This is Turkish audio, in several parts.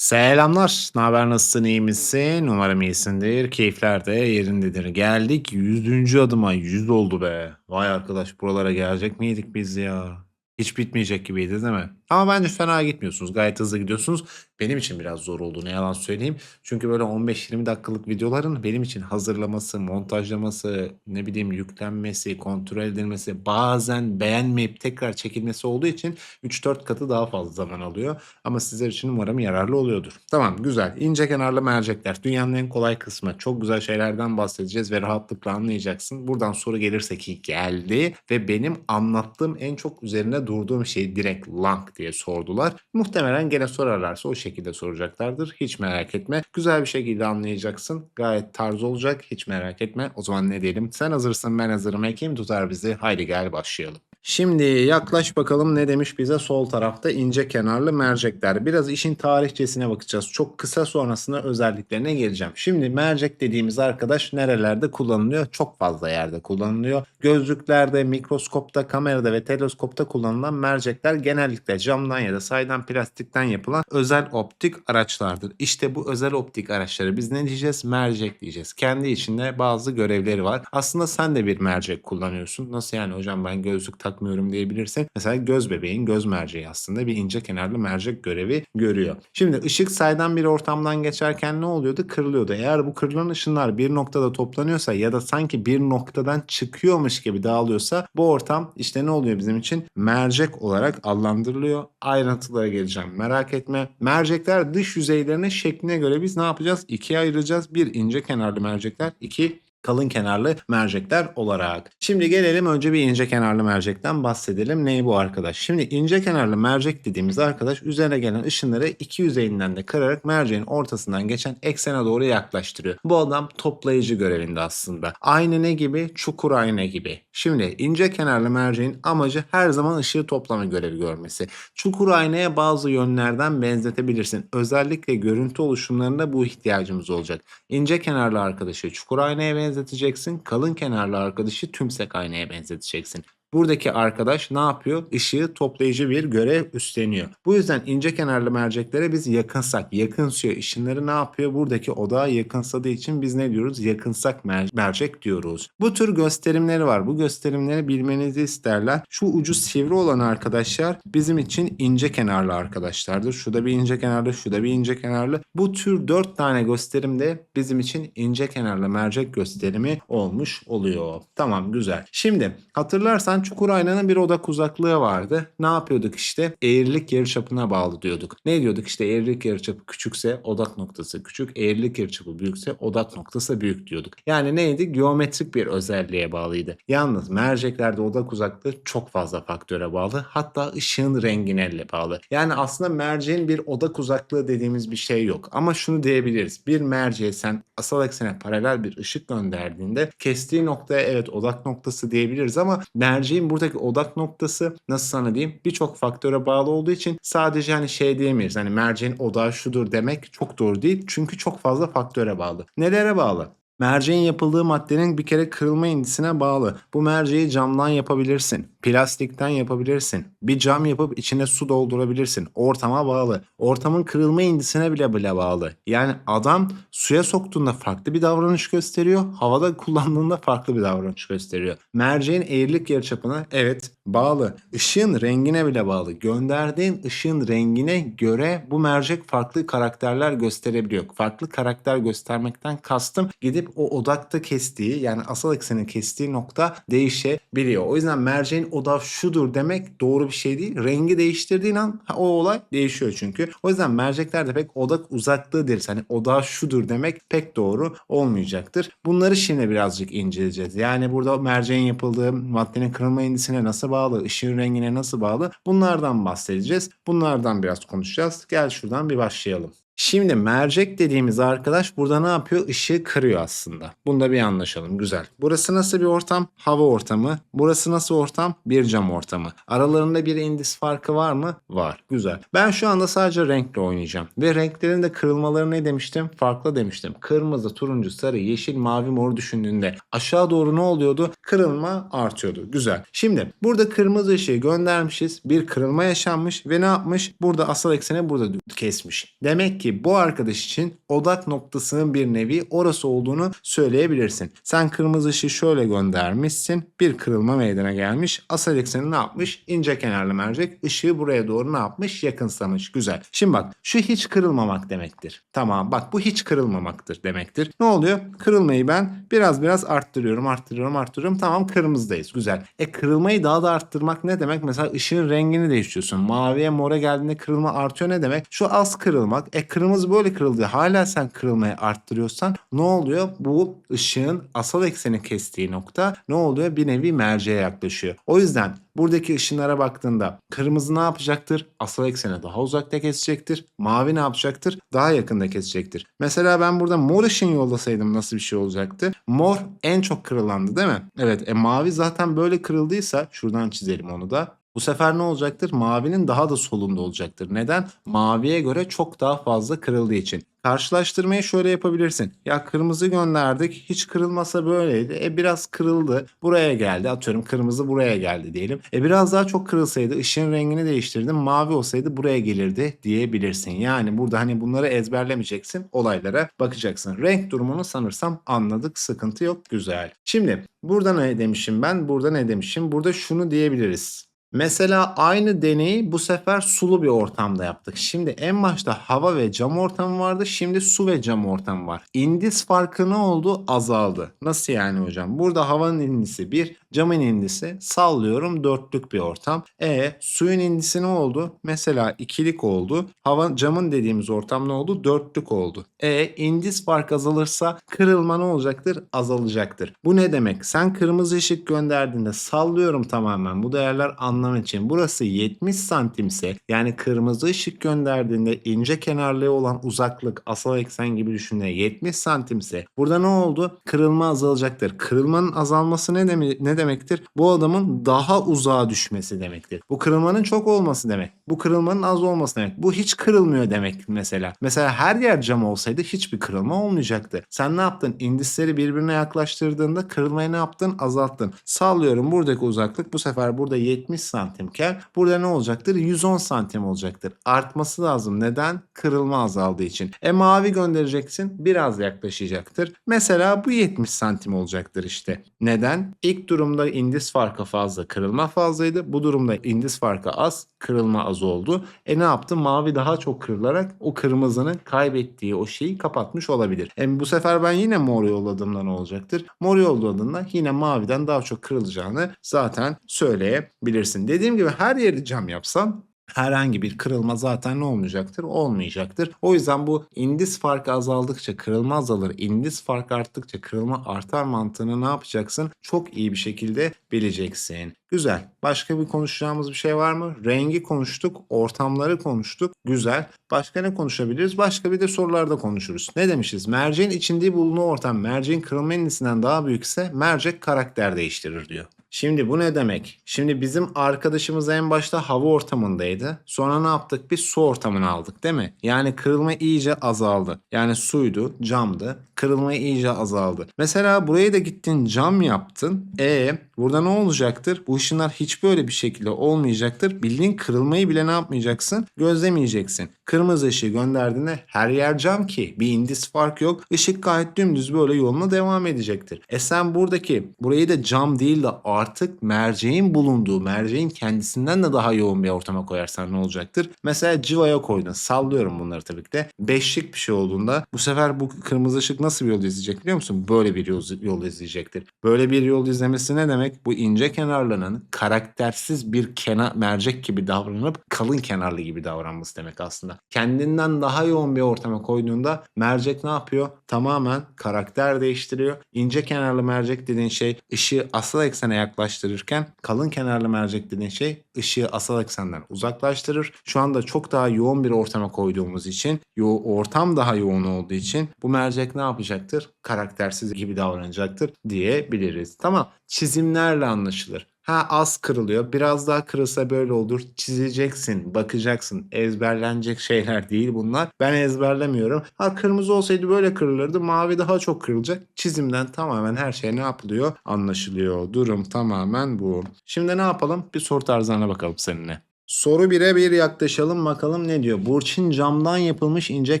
Selamlar. Ne haber? Nasılsın? iyi misin? Umarım iyisindir. Keyifler de yerindedir. Geldik 100. adıma. 100 oldu be. Vay arkadaş buralara gelecek miydik biz ya? Hiç bitmeyecek gibiydi değil mi? Ama bence fena gitmiyorsunuz. Gayet hızlı gidiyorsunuz. Benim için biraz zor oldu ne yalan söyleyeyim. Çünkü böyle 15-20 dakikalık videoların benim için hazırlaması, montajlaması, ne bileyim yüklenmesi, kontrol edilmesi, bazen beğenmeyip tekrar çekilmesi olduğu için 3-4 katı daha fazla zaman alıyor. Ama sizler için umarım yararlı oluyordur. Tamam güzel. İnce kenarlı mercekler. Dünyanın en kolay kısmı. Çok güzel şeylerden bahsedeceğiz ve rahatlıkla anlayacaksın. Buradan soru gelirse ki geldi ve benim anlattığım en çok üzerine durduğum şey direkt lang diye sordular. Muhtemelen gene sorarlarsa o şekilde soracaklardır. Hiç merak etme. Güzel bir şekilde anlayacaksın. Gayet tarz olacak. Hiç merak etme. O zaman ne diyelim? Sen hazırsın ben hazırım. Kim tutar bizi? Haydi gel başlayalım. Şimdi yaklaş bakalım ne demiş bize sol tarafta ince kenarlı mercekler. Biraz işin tarihçesine bakacağız. Çok kısa sonrasında özelliklerine geleceğim. Şimdi mercek dediğimiz arkadaş nerelerde kullanılıyor? Çok fazla yerde kullanılıyor. Gözlüklerde, mikroskopta, kamerada ve teleskopta kullanılan mercekler genellikle camdan ya da saydam plastikten yapılan özel optik araçlardır. İşte bu özel optik araçları biz ne diyeceğiz? Mercek diyeceğiz. Kendi içinde bazı görevleri var. Aslında sen de bir mercek kullanıyorsun. Nasıl yani hocam ben gözlük takmıyorum diyebilirsin. Mesela göz bebeğin göz merceği aslında bir ince kenarlı mercek görevi görüyor. Şimdi ışık saydam bir ortamdan geçerken ne oluyordu? Kırılıyordu. Eğer bu kırılan ışınlar bir noktada toplanıyorsa ya da sanki bir noktadan çıkıyormuş gibi dağılıyorsa bu ortam işte ne oluyor bizim için? Mercek olarak adlandırılıyor. Ayrıntılara geleceğim merak etme. Mercekler dış yüzeylerine şekline göre biz ne yapacağız? İkiye ayıracağız. Bir ince kenarlı mercekler, iki kalın kenarlı mercekler olarak. Şimdi gelelim önce bir ince kenarlı mercekten bahsedelim. Ney bu arkadaş? Şimdi ince kenarlı mercek dediğimiz arkadaş üzerine gelen ışınları iki yüzeyinden de kırarak merceğin ortasından geçen eksene doğru yaklaştırıyor. Bu adam toplayıcı görevinde aslında. Aynı ne gibi? Çukur ayna gibi. Şimdi ince kenarlı merceğin amacı her zaman ışığı toplama görevi görmesi. Çukur aynaya bazı yönlerden benzetebilirsin. Özellikle görüntü oluşumlarında bu ihtiyacımız olacak. İnce kenarlı arkadaşı çukur aynaya benzeteceksin. Kalın kenarlı arkadaşı tümsek aynaya benzeteceksin. Buradaki arkadaş ne yapıyor? Işığı toplayıcı bir görev üstleniyor. Bu yüzden ince kenarlı merceklere biz yakınsak, yakınsıyor. Işınları ne yapıyor? Buradaki odağa yakınsadığı için biz ne diyoruz? Yakınsak mer- mercek diyoruz. Bu tür gösterimleri var. Bu gösterimleri bilmenizi isterler. Şu ucu sivri olan arkadaşlar bizim için ince kenarlı arkadaşlardır. Şurada bir ince kenarlı, şurada bir ince kenarlı. Bu tür 4 tane gösterim de bizim için ince kenarlı mercek gösterimi olmuş oluyor. Tamam güzel. Şimdi hatırlarsan çukur aynanın bir odak uzaklığı vardı. Ne yapıyorduk işte? Eğrilik yarıçapına bağlı diyorduk. Ne diyorduk işte eğrilik yarıçapı küçükse odak noktası küçük, eğrilik yarıçapı büyükse odak noktası büyük diyorduk. Yani neydi? Geometrik bir özelliğe bağlıydı. Yalnız merceklerde odak uzaklığı çok fazla faktöre bağlı. Hatta ışığın rengine de bağlı. Yani aslında merceğin bir odak uzaklığı dediğimiz bir şey yok. Ama şunu diyebiliriz. Bir merceğe sen asal eksene paralel bir ışık gönderdiğinde kestiği noktaya evet odak noktası diyebiliriz ama merceğin buradaki odak noktası nasıl sana diyeyim birçok faktöre bağlı olduğu için sadece hani şey diyemeyiz. Hani merceğin odağı şudur demek çok doğru değil. Çünkü çok fazla faktöre bağlı. Nelere bağlı? Merceğin yapıldığı maddenin bir kere kırılma indisine bağlı. Bu merceği camdan yapabilirsin. Plastikten yapabilirsin. Bir cam yapıp içine su doldurabilirsin. Ortama bağlı. Ortamın kırılma indisine bile bile bağlı. Yani adam suya soktuğunda farklı bir davranış gösteriyor. Havada kullandığında farklı bir davranış gösteriyor. Merceğin eğrilik yarıçapına evet bağlı. Işığın rengine bile bağlı. Gönderdiğin ışığın rengine göre bu mercek farklı karakterler gösterebiliyor. Farklı karakter göstermekten kastım gidip o odakta kestiği yani asal eksenin kestiği nokta değişebiliyor. O yüzden merceğin odağı şudur demek doğru bir şey değil. Rengi değiştirdiğin an o olay değişiyor çünkü. O yüzden merceklerde pek odak uzaklığı deriz. Hani odağı şudur demek pek doğru olmayacaktır. Bunları şimdi birazcık inceleyeceğiz. Yani burada merceğin yapıldığı maddenin kırılma indisine nasıl bağlı, ışığın rengine nasıl bağlı bunlardan bahsedeceğiz. Bunlardan biraz konuşacağız. Gel şuradan bir başlayalım. Şimdi mercek dediğimiz arkadaş burada ne yapıyor? Işığı kırıyor aslında. Bunda bir anlaşalım. Güzel. Burası nasıl bir ortam? Hava ortamı. Burası nasıl ortam? Bir cam ortamı. Aralarında bir indis farkı var mı? Var. Güzel. Ben şu anda sadece renkle oynayacağım. Ve renklerin de kırılmaları ne demiştim? Farklı demiştim. Kırmızı, turuncu, sarı, yeşil, mavi, mor düşündüğünde aşağı doğru ne oluyordu? Kırılma artıyordu. Güzel. Şimdi burada kırmızı ışığı göndermişiz. Bir kırılma yaşanmış ve ne yapmış? Burada asal ekseni burada kesmiş. Demek ki bu arkadaş için odak noktasının bir nevi orası olduğunu söyleyebilirsin. Sen kırmızı ışığı şöyle göndermişsin. Bir kırılma meydana gelmiş. Asal ekseni ne yapmış? İnce kenarlı mercek ışığı buraya doğru ne yapmış? Yakınsamış. Güzel. Şimdi bak şu hiç kırılmamak demektir. Tamam bak bu hiç kırılmamaktır demektir. Ne oluyor? Kırılmayı ben biraz biraz arttırıyorum, arttırıyorum, arttırıyorum. Tamam kırmızıdayız. Güzel. E kırılmayı daha da arttırmak ne demek? Mesela ışığın rengini değiştiriyorsun. Maviye mora geldiğinde kırılma artıyor ne demek? Şu az kırılmak. E kırmızı böyle kırıldı. Hala sen kırılmayı arttırıyorsan ne oluyor? Bu ışığın asal ekseni kestiği nokta ne oluyor? Bir nevi merceğe yaklaşıyor. O yüzden buradaki ışınlara baktığında kırmızı ne yapacaktır? Asal eksene daha uzakta kesecektir. Mavi ne yapacaktır? Daha yakında kesecektir. Mesela ben burada mor ışın yollasaydım nasıl bir şey olacaktı? Mor en çok kırılandı değil mi? Evet e mavi zaten böyle kırıldıysa şuradan çizelim onu da. Bu sefer ne olacaktır? Mavinin daha da solunda olacaktır. Neden? Maviye göre çok daha fazla kırıldığı için. Karşılaştırmayı şöyle yapabilirsin. Ya kırmızı gönderdik. Hiç kırılmasa böyleydi. E biraz kırıldı. Buraya geldi. Atıyorum kırmızı buraya geldi diyelim. E biraz daha çok kırılsaydı ışığın rengini değiştirdim. Mavi olsaydı buraya gelirdi diyebilirsin. Yani burada hani bunları ezberlemeyeceksin. Olaylara bakacaksın. Renk durumunu sanırsam anladık. Sıkıntı yok. Güzel. Şimdi burada ne demişim ben? Burada ne demişim? Burada şunu diyebiliriz. Mesela aynı deneyi bu sefer sulu bir ortamda yaptık. Şimdi en başta hava ve cam ortamı vardı. Şimdi su ve cam ortamı var. İndis farkı ne oldu? Azaldı. Nasıl yani hocam? Burada havanın indisi 1, camın indisi sallıyorum dörtlük bir ortam. E suyun indisi ne oldu? Mesela ikilik oldu. Hava camın dediğimiz ortam ne oldu? Dörtlük oldu. E indis fark azalırsa kırılma ne olacaktır? Azalacaktır. Bu ne demek? Sen kırmızı ışık gönderdiğinde sallıyorum tamamen bu değerler anlam için. Burası 70 santimse yani kırmızı ışık gönderdiğinde ince kenarlığı olan uzaklık asal eksen gibi düşünün 70 santimse burada ne oldu? Kırılma azalacaktır. Kırılmanın azalması ne, demi- ne demektir? Bu adamın daha uzağa düşmesi demektir. Bu kırılmanın çok olması demek. Bu kırılmanın az olması demek. Bu hiç kırılmıyor demek mesela. Mesela her yer cam olsaydı hiçbir kırılma olmayacaktı. Sen ne yaptın? İndisleri birbirine yaklaştırdığında kırılmayı ne yaptın? Azalttın. Sallıyorum buradaki uzaklık bu sefer burada 70 santimken burada ne olacaktır? 110 santim olacaktır. Artması lazım. Neden? Kırılma azaldığı için. E mavi göndereceksin biraz yaklaşacaktır. Mesela bu 70 santim olacaktır işte. Neden? İlk durumda indis farkı fazla, kırılma fazlaydı. Bu durumda indis farkı az, kırılma az oldu. E ne yaptı? Mavi daha çok kırılarak o kırmızının kaybettiği o şeyi kapatmış olabilir. E bu sefer ben yine mor yolladığımda ne olacaktır? Mor yolladığında yine maviden daha çok kırılacağını zaten söyleyebilirsin. Dediğim gibi her yeri cam yapsan herhangi bir kırılma zaten ne olmayacaktır? Olmayacaktır. O yüzden bu indis farkı azaldıkça kırılma azalır. indis farkı arttıkça kırılma artar mantığını ne yapacaksın? Çok iyi bir şekilde bileceksin. Güzel. Başka bir konuşacağımız bir şey var mı? Rengi konuştuk, ortamları konuştuk. Güzel. Başka ne konuşabiliriz? Başka bir de sorularda konuşuruz. Ne demişiz? Merceğin içinde bulunduğu ortam merceğin kırılma indisinden daha büyükse mercek karakter değiştirir diyor. Şimdi bu ne demek? Şimdi bizim arkadaşımız en başta hava ortamındaydı. Sonra ne yaptık? Biz su ortamını aldık değil mi? Yani kırılma iyice azaldı. Yani suydu, camdı. Kırılma iyice azaldı. Mesela burayı da gittin cam yaptın. E burada ne olacaktır? Bu ışınlar hiç böyle bir şekilde olmayacaktır. Bildiğin kırılmayı bile ne yapmayacaksın? Gözlemeyeceksin. Kırmızı ışığı gönderdiğinde her yer cam ki bir indis fark yok. Işık gayet dümdüz böyle yoluna devam edecektir. E sen buradaki burayı da cam değil de artık merceğin bulunduğu, merceğin kendisinden de daha yoğun bir ortama koyarsan ne olacaktır? Mesela civaya koydun. Sallıyorum bunları tabii ki de. Beşlik bir şey olduğunda bu sefer bu kırmızı ışık nasıl bir yol izleyecek biliyor musun? Böyle bir yol, yol izleyecektir. Böyle bir yol izlemesi ne demek? Bu ince kenarlarının karaktersiz bir kenar mercek gibi davranıp kalın kenarlı gibi davranması demek aslında. Kendinden daha yoğun bir ortama koyduğunda mercek ne yapıyor? Tamamen karakter değiştiriyor. İnce kenarlı mercek dediğin şey ışığı asal eksene yaklaştırırken kalın kenarlı mercek dediğin şey ışığı asal eksenden uzaklaştırır. Şu anda çok daha yoğun bir ortama koyduğumuz için yo ortam daha yoğun olduğu için bu mercek ne yapacaktır? Karaktersiz gibi davranacaktır diyebiliriz. Tamam çizimlerle anlaşılır. Ha az kırılıyor. Biraz daha kırılsa böyle olur. Çizeceksin, bakacaksın. Ezberlenecek şeyler değil bunlar. Ben ezberlemiyorum. Ha kırmızı olsaydı böyle kırılırdı. Mavi daha çok kırılacak. Çizimden tamamen her şey ne yapılıyor? Anlaşılıyor. Durum tamamen bu. Şimdi ne yapalım? Bir soru tarzlarına bakalım seninle. Soru 1'e bir yaklaşalım bakalım ne diyor. Burçin camdan yapılmış ince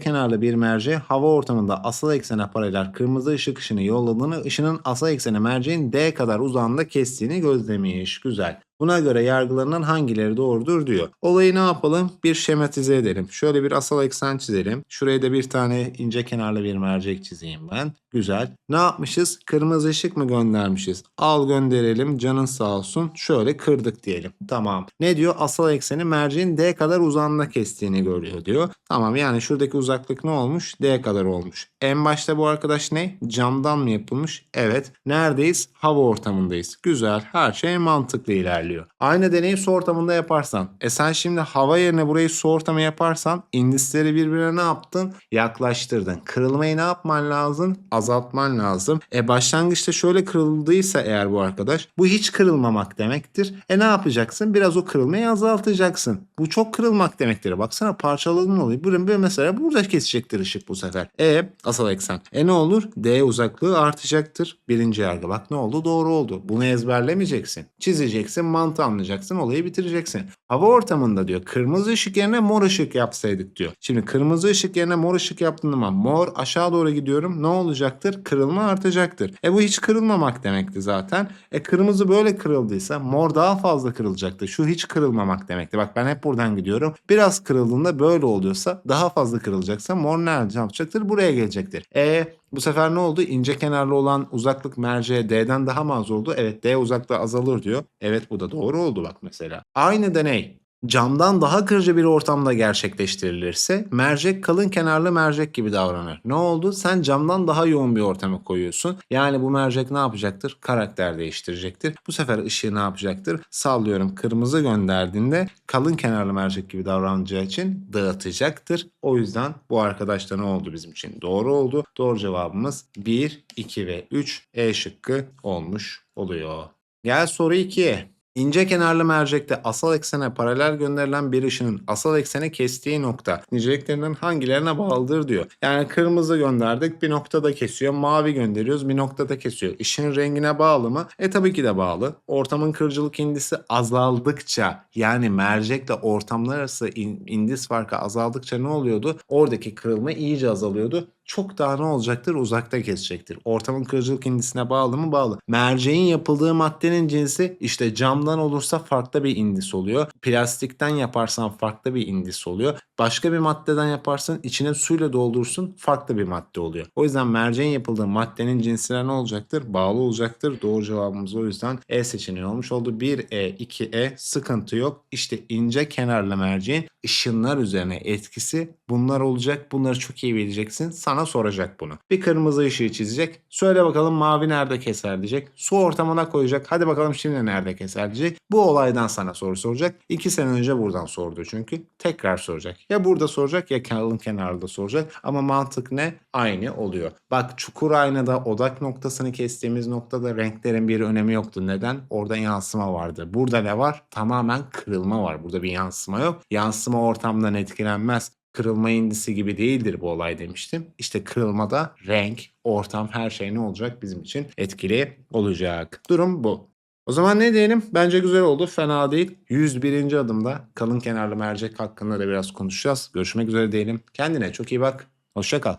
kenarlı bir merceğe hava ortamında asal eksene paralel kırmızı ışık ışını yolladığını ışının asal eksene merceğin D kadar uzağında kestiğini gözlemiş. Güzel. Buna göre yargılarının hangileri doğrudur diyor. Olayı ne yapalım? Bir şematize edelim. Şöyle bir asal eksen çizelim. Şuraya da bir tane ince kenarlı bir mercek çizeyim ben. Güzel. Ne yapmışız? Kırmızı ışık mı göndermişiz? Al gönderelim. Canın sağ olsun. Şöyle kırdık diyelim. Tamam. Ne diyor? Asal ekseni merceğin D kadar uzağında kestiğini görüyor diyor. Tamam yani şuradaki uzaklık ne olmuş? D kadar olmuş. En başta bu arkadaş ne? Camdan mı yapılmış? Evet. Neredeyiz? Hava ortamındayız. Güzel. Her şey mantıklı ilerliyor. Aynı deneyi su ortamında yaparsan. E sen şimdi hava yerine burayı su ortamı yaparsan indisleri birbirine ne yaptın? Yaklaştırdın. Kırılmayı ne yapman lazım? Azaltman lazım. E başlangıçta şöyle kırıldıysa eğer bu arkadaş bu hiç kırılmamak demektir. E ne yapacaksın? Biraz o kırılmayı azaltacaksın. Bu çok kırılmak demektir. Baksana parçaladın olayı. Burada bir mesela burada kesecektir ışık bu sefer. E asal eksen. E ne olur? D uzaklığı artacaktır. Birinci yargı. Bak ne oldu? Doğru oldu. Bunu ezberlemeyeceksin. Çizeceksin, mantığı anlayacaksın, olayı bitireceksin. Hava ortamında diyor kırmızı ışık yerine mor ışık yapsaydık diyor. Şimdi kırmızı ışık yerine mor ışık yaptığım zaman mor aşağı doğru gidiyorum. Ne olacaktır? Kırılma artacaktır. E bu hiç kırılmamak demekti zaten. E kırmızı böyle kırıldıysa mor daha fazla kırılacaktı. Şu hiç kırılmamak demekti. Bak ben hep buradan gidiyorum. Biraz kırıldığında böyle oluyorsa daha fazla kırılacaksa mor nerede yapacaktır? Buraya gelecektir. E bu sefer ne oldu? İnce kenarlı olan uzaklık merceğe D'den daha mı az oldu? Evet D uzaklığı azalır diyor. Evet bu da doğru oldu bak mesela. Aynı deney camdan daha kırıcı bir ortamda gerçekleştirilirse mercek kalın kenarlı mercek gibi davranır. Ne oldu? Sen camdan daha yoğun bir ortama koyuyorsun. Yani bu mercek ne yapacaktır? Karakter değiştirecektir. Bu sefer ışığı ne yapacaktır? Sallıyorum kırmızı gönderdiğinde kalın kenarlı mercek gibi davranacağı için dağıtacaktır. O yüzden bu arkadaşta ne oldu bizim için? Doğru oldu. Doğru cevabımız 1, 2 ve 3 E şıkkı olmuş oluyor. Gel soru 2'ye. İnce kenarlı mercekte asal eksene paralel gönderilen bir ışının asal eksene kestiği nokta niceliklerinden hangilerine bağlıdır diyor. Yani kırmızı gönderdik bir noktada kesiyor. Mavi gönderiyoruz bir noktada kesiyor. Işığın rengine bağlı mı? E tabii ki de bağlı. Ortamın kırıcılık indisi azaldıkça yani mercekle ortamlar arası in- indis farkı azaldıkça ne oluyordu? Oradaki kırılma iyice azalıyordu çok daha ne olacaktır? Uzakta kesecektir. Ortamın kırıcılık indisine bağlı mı? Bağlı. Merceğin yapıldığı maddenin cinsi işte camdan olursa farklı bir indis oluyor. Plastikten yaparsan farklı bir indis oluyor. Başka bir maddeden yaparsın içine suyla doldursun farklı bir madde oluyor. O yüzden merceğin yapıldığı maddenin cinsine ne olacaktır? Bağlı olacaktır. Doğru cevabımız o yüzden E seçeneği olmuş oldu. 1E, 2E sıkıntı yok. İşte ince kenarlı merceğin ışınlar üzerine etkisi bunlar olacak. Bunları çok iyi bileceksin. Sana soracak bunu. Bir kırmızı ışığı çizecek. Söyle bakalım mavi nerede keser diyecek. Su ortamına koyacak. Hadi bakalım şimdi nerede keser diyecek. Bu olaydan sana soru soracak. İki sene önce buradan sordu çünkü. Tekrar soracak. Ya burada soracak ya kalın kenarda soracak. Ama mantık ne? Aynı oluyor. Bak çukur aynada odak noktasını kestiğimiz noktada renklerin bir önemi yoktu. Neden? Orada yansıma vardı. Burada ne var? Tamamen kırılma var. Burada bir yansıma yok. Yansıma ortamdan etkilenmez kırılma indisi gibi değildir bu olay demiştim. İşte kırılmada renk, ortam her şey ne olacak bizim için etkili olacak. Durum bu. O zaman ne diyelim? Bence güzel oldu. Fena değil. 101. adımda kalın kenarlı mercek hakkında da biraz konuşacağız. Görüşmek üzere diyelim. Kendine çok iyi bak. Hoşça kal.